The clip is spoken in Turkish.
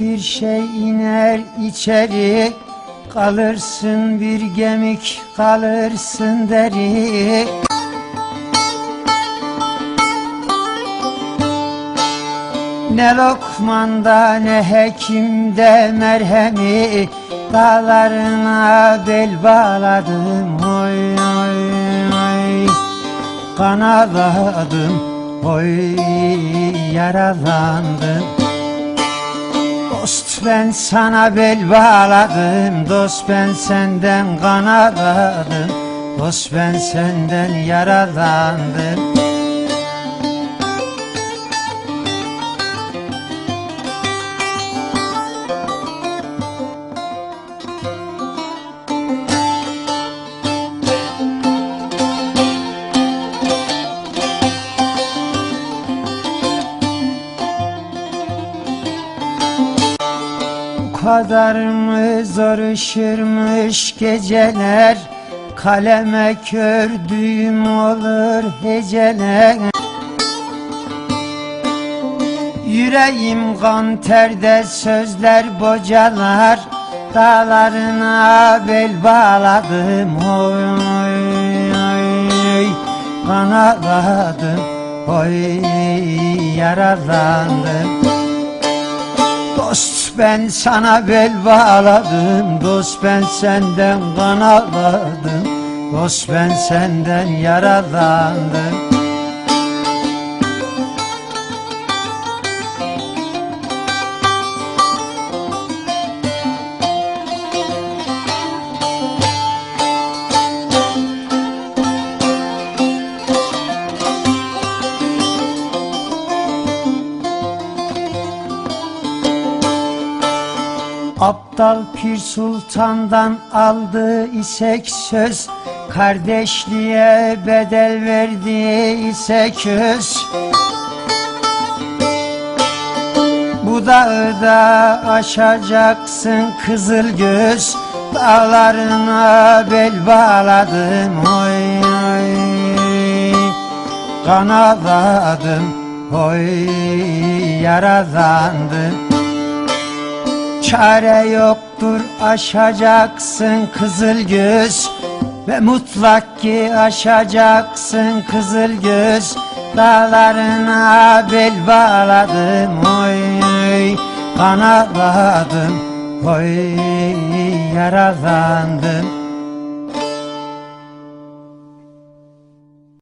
bir şey iner içeri Kalırsın bir gemik kalırsın deri. Ne lokmanda ne hekimde merhemi Dağlarına bel bağladım oy oy oy. Kanaladım oy yaralandım Dost ben sana bel bağladım. Dost ben senden kanaladım Dost ben senden yaralandım kadar mı zor ışırmış geceler? Kaleme kördüğüm olur heceler. Yüreğim kan terde sözler bocalar. Dağlarına bel bağladım. Oy oy oy. Kanaladım oy yaralandım Dost ben sana bel bağladım Dost ben senden kan ağladım Dost ben senden yaralandım Aptal Pir Sultan'dan aldı isek söz Kardeşliğe bedel verdi ise köz Bu dağı da aşacaksın kızıl göz Dağlarına bel bağladım oy oy. Kanaladım oy yaralandım Çare yoktur aşacaksın kızıl göz. Ve mutlak ki aşacaksın kızıl göz. Dağlarına bel bağladım oy oy. Oy. Yaralandım